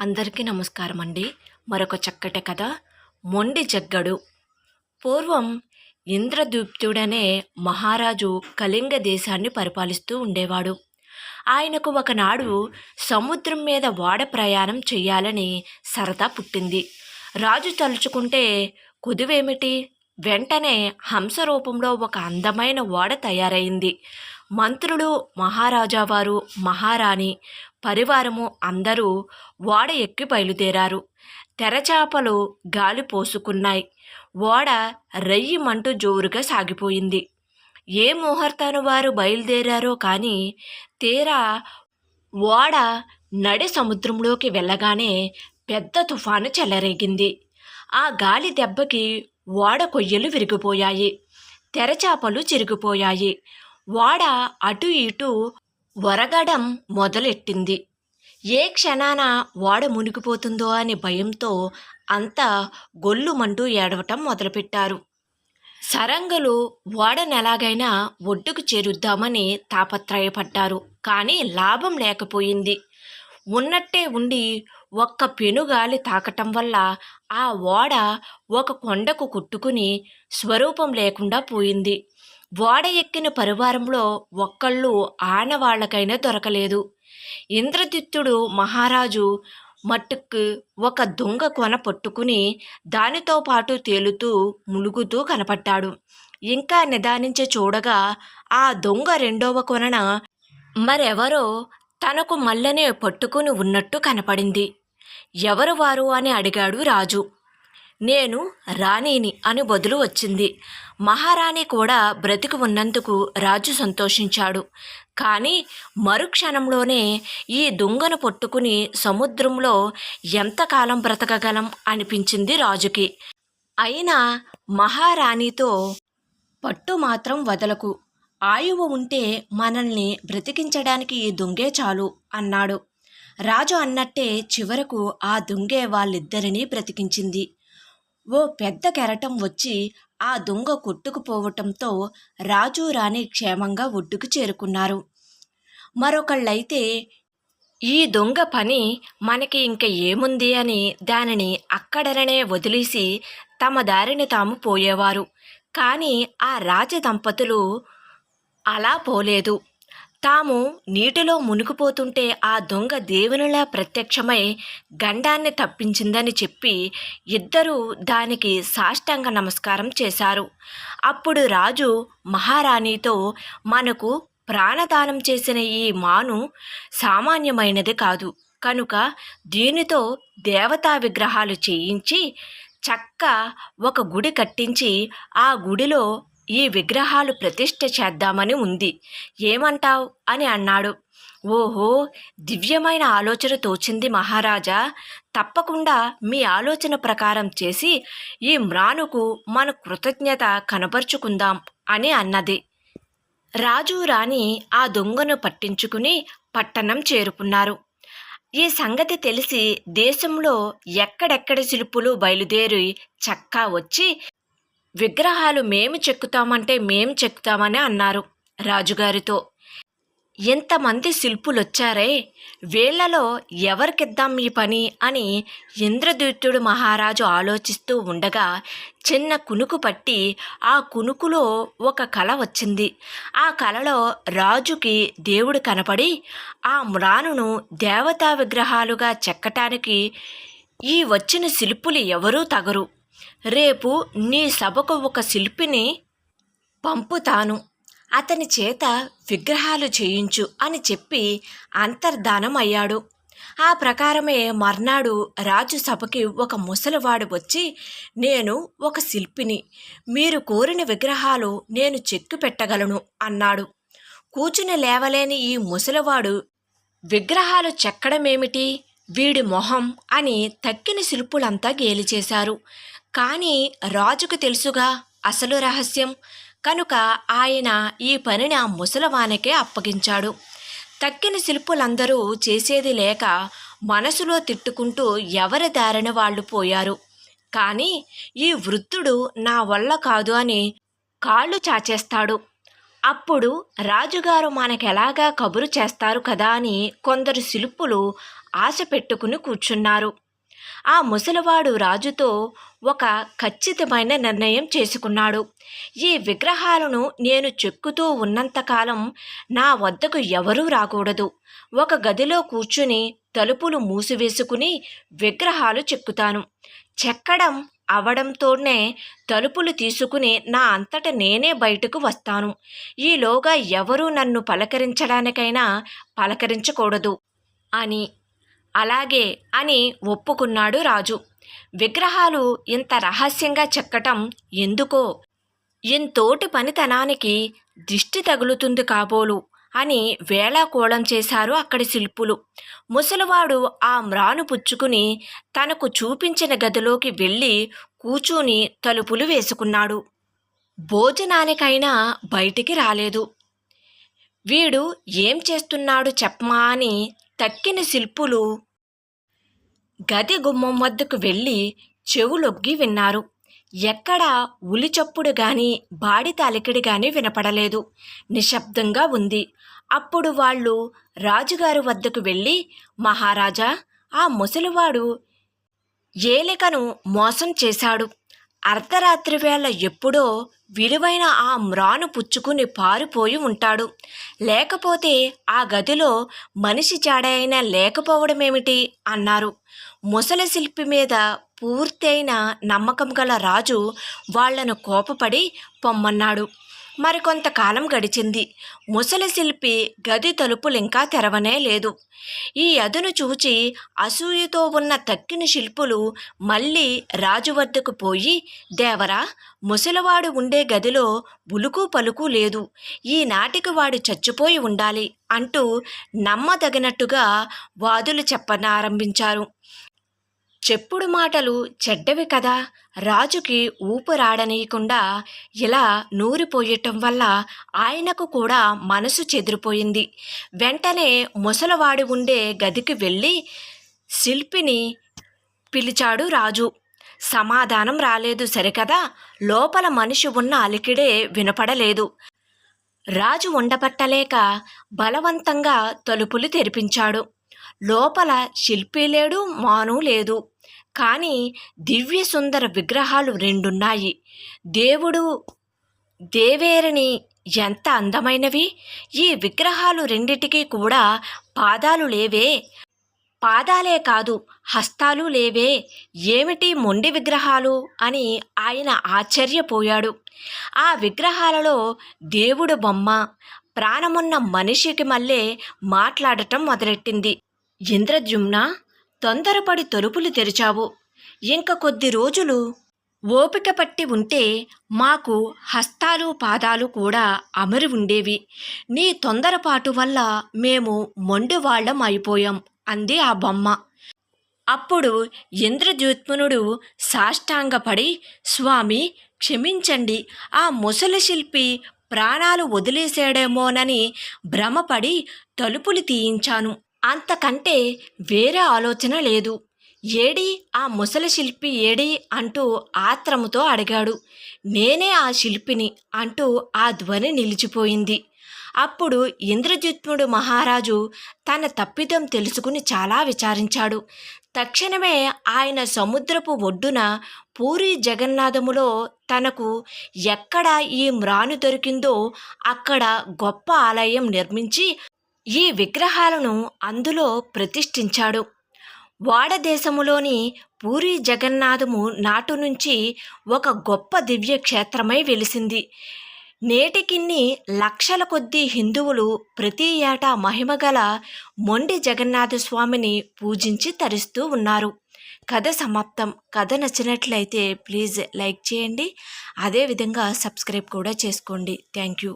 అందరికీ నమస్కారం అండి మరొక చక్కటి కథ మొండి జగ్గడు. పూర్వం ఇంద్రదీప్తుడనే మహారాజు కళింగ దేశాన్ని పరిపాలిస్తూ ఉండేవాడు. ఆయనకు ఒకనాడు సముద్రం మీద ఓడ ప్రయాణం చేయాలని సరదా పుట్టింది. రాజు తలుచుకుంటే కుదువేమిటి? వెంటనే హంస రూపంలో ఒక అందమైన ఓడ తయారైంది. మంత్రులు మహారాజావారు మహారాణి పరివారము అందరూ ఓడ ఎక్కి బయలుదేరారు. తెరచాపలు గాలి పోసుకున్నాయి. ఓడ రెయ్యిమంటూ జోరుగా సాగిపోయింది. ఏ ముహూర్తాను వారు బయలుదేరారో కానీ తీరా ఓడ నడి సముద్రంలోకి వెళ్ళగానే పెద్ద తుఫాను చెలరేగింది. ఆ గాలి దెబ్బకి ఓడ కొయ్యలు విరిగిపోయాయి. తెరచాపలు చిరిగిపోయాయి. ఓడ అటు ఇటు వరగడం మొదలెట్టింది. ఏ క్షణాన ఓడ మునిగిపోతుందో అనే భయంతో అంతా గొల్లుమంటూ ఏడవటం మొదలుపెట్టారు. సరంగులు ఓడనెలాగైనా ఒడ్డుకు చేరుద్దామని తాపత్రయపడ్డారు. కానీ లాభం లేకపోయింది. ఉన్నట్టే ఉండి ఒక్క పెనుగాలి తాకటం వల్ల ఆ ఓడ ఒక కొండకు కొట్టుకుని స్వరూపం లేకుండా పోయింది. ఓడ ఎక్కిన పరివారంలో ఒక్కళ్ళు ఆనవాళ్ళకైనా దొరకలేదు. ఇంద్రదిత్తుడు మహారాజు మట్టుకు ఒక దొంగ కొన పట్టుకుని దానితో పాటు తేలుతూ ములుగుతూ కనపడ్డాడు. ఇంకా నిదానించి చూడగా ఆ దొంగ రెండవ కొనన మరెవరో తనకు మల్లనే పట్టుకుని ఉన్నట్టు కనపడింది. ఎవరు వారు అని అడిగాడు రాజు. నేను రాణిని అని బదులు వచ్చింది. మహారాణి కూడా బ్రతికి ఉన్నందుకు రాజు సంతోషించాడు. కానీ మరుక్షణంలోనే ఈ దొంగను పట్టుకుని సముద్రంలో ఎంతకాలం బ్రతకగలం అనిపించింది రాజుకి. అయినా మహారాణితో పట్టు మాత్రం వదలకు. ఆయువు ఉంటే మనల్ని బ్రతికించడానికి ఈ దొంగే చాలు అన్నాడు. రాజు అన్నట్టే చివరకు ఆ దొంగే వాళ్ళిద్దరినీ బ్రతికించింది. ఓ పెద్ద కెరటం వచ్చి ఆ దొంగ కొట్టుకుపోవటంతో రాజు రాణి క్షేమంగా ఒడ్డుకు చేరుకున్నారు. మరొకళ్ళైతే ఈ దొంగ పని మనకి ఇంక ఏముంది అని దానిని అక్కడనే వదిలేసి తమ దారిని తాము పోయేవారు. కానీ ఆ రాజ దంపతులు అలా పోలేదు. తాము నీటిలో మునిగిపోతుంటే ఆ దొంగ దేవునిలా ప్రత్యక్షమై గండాన్ని తప్పించిందని చెప్పి ఇద్దరూ దానికి సాష్టాంగ నమస్కారం చేశారు. అప్పుడు రాజు మహారాణితో మనకు ప్రాణదానం చేసిన ఈ మాను సామాన్యమైనది కాదు. కనుక దీనితో దేవతా విగ్రహాలు చేయించి చక్క ఒక గుడి కట్టించి ఆ గుడిలో ఈ విగ్రహాలు ప్రతిష్ఠ చేద్దామని ఉంది. ఏమంటావ్? అని అన్నాడు. ఓహో దివ్యమైన ఆలోచన తోచింది మహారాజా. తప్పకుండా మీ ఆలోచన ప్రకారం చేసి ఈ మ్రానుకు మన కృతజ్ఞత కనపరుచుకుందాం అని అన్నది. రాజు రాణి ఆ దొంగను పట్టించుకుని పట్టణం చేరుకున్నారు. ఈ సంగతి తెలిసి దేశంలో ఎక్కడెక్కడ శిల్పులు బయలుదేరి చక్కా వచ్చి విగ్రహాలు మేము చెక్కుతామంటే మేము చెక్కుతామని అన్నారు రాజుగారితో. ఎంతమంది శిల్పులొచ్చారే? వీళ్ళలో ఎవరికిద్దాం ఈ పని? అని ఇంద్రదూతుడు మహారాజు ఆలోచిస్తూ ఉండగా చిన్న కునుకు పట్టి ఆ కునుకులో ఒక కళ వచ్చింది. ఆ కళలో రాజుకి దేవుడు కనపడి ఆ మ్రానును దేవతా విగ్రహాలుగా చెక్కటానికి ఈ వచ్చిన శిల్పులు ఎవరూ తగరు. రేపు నీ సభకు ఒక శిల్పిని పంపుతాను. అతని చేత విగ్రహాలు చేయించు అని చెప్పి అంతర్ధానం అయ్యాడు. ఆ ప్రకారమే మర్నాడు రాజు సభకి ఒక ముసలివాడు వచ్చి నేను ఒక శిల్పిని. మీరు కోరిన విగ్రహాలు నేను చెక్కు పెట్టగలను అన్నాడు. కూచుని లేవలేని ఈ ముసలివాడు విగ్రహాలు చెక్కడమేమిటి? వీడి మొహం అని తక్కిన శిల్పులంతా గేలి చేశారు కానీ రాజుకు తెలుసుగా అసలు రహస్యం. కనుక ఆయన ఈ పనిని ఆ ముసలవానికే అప్పగించాడు. తక్కిన శిల్పులందరూ చేసేది లేక మనసులో తిట్టుకుంటూ ఎవరి దారిన వాళ్ళు పోయారు. కానీ ఈ వృద్ధుడు నా వల్ల కాదు అని కాళ్ళు చాచేస్తాడు. అప్పుడు రాజుగారు మనకెలాగా కబురు చేస్తారు కదా అని కొందరు శిల్పులు ఆశ పెట్టుకుని కూర్చున్నారు. ఆ ముసలివాడు రాజుతో ఒక ఖచ్చితమైన నిర్ణయం చేసుకున్నాడు. ఈ విగ్రహాలను నేను చెక్కుతూ ఉన్నంతకాలం నా వద్దకు ఎవరూ రాకూడదు. ఒక గదిలో కూర్చుని తలుపులు మూసివేసుకుని విగ్రహాలు చెక్కుతాను. చెక్కడం అవడంతోనే తలుపులు తీసుకుని నా అంతట నేనే బయటకు వస్తాను. ఈలోగా ఎవరూ నన్ను పలకరించడానికైనా పలకరించకూడదు అని అలాగే అని ఒప్పుకున్నాడు రాజు. విగ్రహాలు ఇంత రహస్యంగా చెక్కటం ఎందుకో? ఇంతోటి పనితనానికి దిష్టి తగులుతుంది కాబోలు అని వేళాకోళం చేశారు అక్కడి శిల్పులు. ముసలివాడు ఆ మ్రాను పుచ్చుకుని తనకు చూపించిన గదిలోకి వెళ్ళి కూచూని తలుపులు వేసుకున్నాడు. భోజనానికైనా బయటికి రాలేదు. వీడు ఏం చేస్తున్నాడు చెప్పమా అని తక్కిన శిల్పులు గది గుమ్మం వద్దకు వెళ్ళి చెవులొగ్గి విన్నారు. ఎక్కడా ఉలిచప్పుడు గాని బాడిత అలికిడి గాని వినపడలేదు. నిశ్శబ్దంగా ఉంది. అప్పుడు వాళ్ళు రాజుగారి వద్దకు వెళ్ళి మహారాజా ఆ ముసలివాడు ఏలికను మోసం చేశాడు. అర్ధరాత్రి వేళ ఎప్పుడో విలువైన ఆ మ్రాను పుచ్చుకుని పారిపోయి ఉంటాడు. లేకపోతే ఆ గదిలో మనిషి జాడైనా లేకపోవడమేమిటి? అన్నారు. ముసలి శిల్పి మీద పూర్తయిన నమ్మకం గల రాజు వాళ్ళను కోపపడి పొమ్మన్నాడు. మరికొంతకాలం గడిచింది. ముసలి శిల్పి గది తలుపులు ఇంకా తెరవనే లేదు. ఈ అదును చూచి అసూయతో ఉన్న తక్కిన శిల్పులు మళ్ళీ రాజు వద్దకు పోయి దేవరా ముసలివాడు ఉండే గదిలో ఉలుకు పలుకు లేదు. ఈనాటికి వాడు చచ్చిపోయి ఉండాలి అంటూ నమ్మదగినట్టుగా వాదులు చెప్పనారంభించారు. చెప్పుడు మాటలు చెడ్డవి కదా. రాజుకి ఊపిరాడనీయకుండా ఇలా నూరిపోయటం వల్ల ఆయనకు కూడా మనసు చెదిరిపోయింది. వెంటనే ముసలవాడి ఉండే గదికి వెళ్ళి శిల్పిని పిలిచాడు రాజు. సమాధానం రాలేదు సరికదా. లోపల మనిషి ఉన్న అలికిడే వినపడలేదు. రాజు ఉండబట్టలేక బలవంతంగా తలుపులు తెరిపించాడు. లోపల శిల్పి లేడు మాను లేదు. కానీ దివ్య సుందర విగ్రహాలు రెండున్నాయి. దేవుడు దేవేరిని ఎంత అందమైనవి? ఈ విగ్రహాలు రెండిటికీ కూడా పాదాలు లేవే. పాదాలే కాదు హస్తాలు లేవే. ఏమిటి మొండి విగ్రహాలు? అని ఆయన ఆశ్చర్యపోయాడు. ఆ విగ్రహాలలో దేవుడు బొమ్మ ప్రాణమున్న మనిషికి మళ్ళీ మాట్లాడటం మొదలెట్టింది. ఇంద్రజుమ్న? తొందరపడి తలుపులు తెరిచావు. ఇంక కొద్ది రోజులు ఓపిక పట్టి ఉంటే మాకు హస్తాలు పాదాలు కూడా అమరి ఉండేవి. నీ తొందరపాటు వల్ల మేము మొండివాళ్ళం అయిపోయాం అంది ఆ బొమ్మ. అప్పుడు ఇంద్రజ్యుత్మునుడు సాష్టాంగపడి స్వామి క్షమించండి ఆ ముసలి శిల్పి ప్రాణాలు వదిలేసాడేమోనని భ్రమపడి తలుపులు తీయించాను. అంతకంటే వేరే ఆలోచన లేదు. ఏడి ఆ ముసలి శిల్పి ఏడి అంటూ ఆత్రముతో అడిగాడు. నేనే ఆ శిల్పిని అంటూ ఆ ధ్వని నిలిచిపోయింది. అప్పుడు ఇంద్రజిత్ముడు మహారాజు తన తప్పిదం తెలుసుకుని చాలా విచారించాడు. తక్షణమే ఆయన సముద్రపు ఒడ్డున పూరి జగన్నాథములో తనకు ఎక్కడ ఈ మ్రాను దొరికిందో అక్కడ గొప్ప ఆలయం నిర్మించి ఈ విగ్రహాలను అందులో ప్రతిష్ఠించాడు. వాడదేశములోని పూరి జగన్నాథము నాటు నుంచి ఒక గొప్ప దివ్యక్షేత్రమై వెలిసింది. నేటికిన్ని లక్షల కొద్దీ హిందువులు ప్రతి ఏటా మహిమగల మొండి జగన్నాథ స్వామిని పూజించి తరిస్తూ ఉన్నారు. కథ సమాప్తం. కథ నచ్చినట్లయితే ప్లీజ్ లైక్ చేయండి. అదేవిధంగా సబ్స్క్రైబ్ కూడా చేసుకోండి. Thank you.